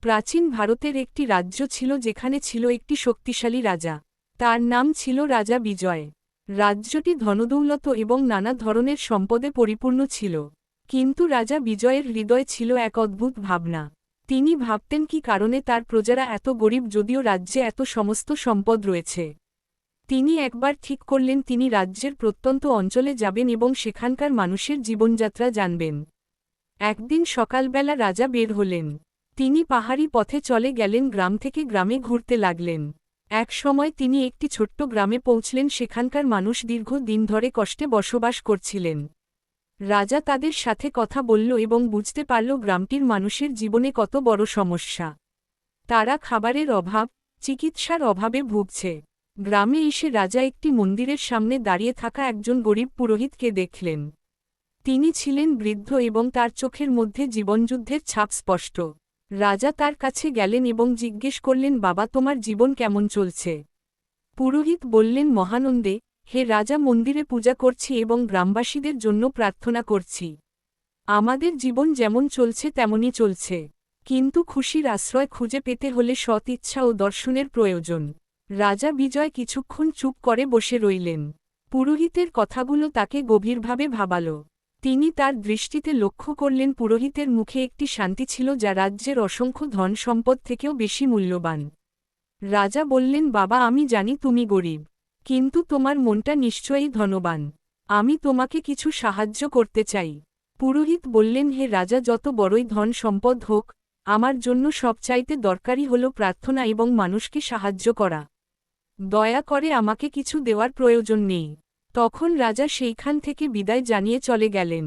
প্রাচীন ভারতের একটি রাজ্য ছিল যেখানে ছিল একটি শক্তিশালী রাজা। তার নাম ছিল রাজা বিজয়। রাজ্যটি ধনদৌলত এবং নানা ধরনের সম্পদে পরিপূর্ণ ছিল। কিন্তু রাজা বিজয়ের হৃদয়ে ছিল এক অদ্ভুত ভাবনা। তিনি ভাবতেন, কি কারণে তার প্রজারা এত গরিব যদিও রাজ্যে এত সমস্ত সম্পদ রয়েছে? তিনি একবার ঠিক করলেন, তিনি রাজ্যের প্রত্যন্ত অঞ্চলে যাবেন এবং সেখানকার মানুষের জীবনযাত্রা জানবেন। একদিন সকালবেলা রাজা বের হলেন। তিনি পাহাড়ি পথে চলে গেলেন গ্রাম থেকে গ্রামে ঘুরতে লাগলেন। এক সময় তিনি একটি ছোট্ট গ্রামে পৌঁছলেন সেখানকার মানুষ দীর্ঘ দিন ধরে কষ্টে বসবাস করছিলেন। রাজা তাদের সাথে কথা বলল এবং বুঝতে পারল গ্রামটির মানুষের জীবনে কত বড় সমস্যা। তারা খাবারের অভাব, চিকিৎসার অভাবে ভুগছে। গ্রামে এসে রাজা একটি মন্দিরের সামনে দাঁড়িয়ে থাকা একজন গরিব পুরোহিতকে দেখলেন। তিনি ছিলেন বৃদ্ধ এবং তার চোখের মধ্যে জীবনযুদ্ধের ছাপ স্পষ্ট। রাজা তার কাছে গেলেন এবং জিজ্ঞেস করলেন, বাবা, তোমার জীবন কেমন চলছে? পুরোহিত বললেন, মহানন্দে, হে রাজা, মন্দিরে পূজা করছি এবং গ্রামবাসীদের জন্য প্রার্থনা করছি। আমাদের জীবন যেমন চলছে, তেমনই চলছে। কিন্তু খুশির আশ্রয় খুঁজে পেতে হলে সৎ ইচ্ছা ও দর্শনের প্রয়োজন। রাজা বিজয় কিছুক্ষণ চুপ করে বসে রইলেন। পুরোহিতের কথাগুলো তাকে গভীরভাবে ভাবাল। তিনি তার দৃষ্টিতে লক্ষ্য করলেন পুরোহিতের মুখে একটি শান্তি ছিল যা রাজ্যের অসংখ্য ধন সম্পদ থেকেও বেশি মূল্যবান। রাজা বললেন, বাবা, আমি জানি তুমি গরিব, কিন্তু তোমার মনটা নিশ্চয়ই ধনবান। আমি তোমাকে কিছু সাহায্য করতে চাই। পুরোহিত বললেন, হে রাজা, যত বড়ই ধন সম্পদ হোক, আমার জন্য সবচাইতে দরকারি হল প্রার্থনা এবং মানুষকে সাহায্য করা। দয়া করে আমাকে কিছু দেওয়ার প্রয়োজন নেই। তখন রাজা সেইখান থেকে বিদায় জানিয়ে চলে গেলেন।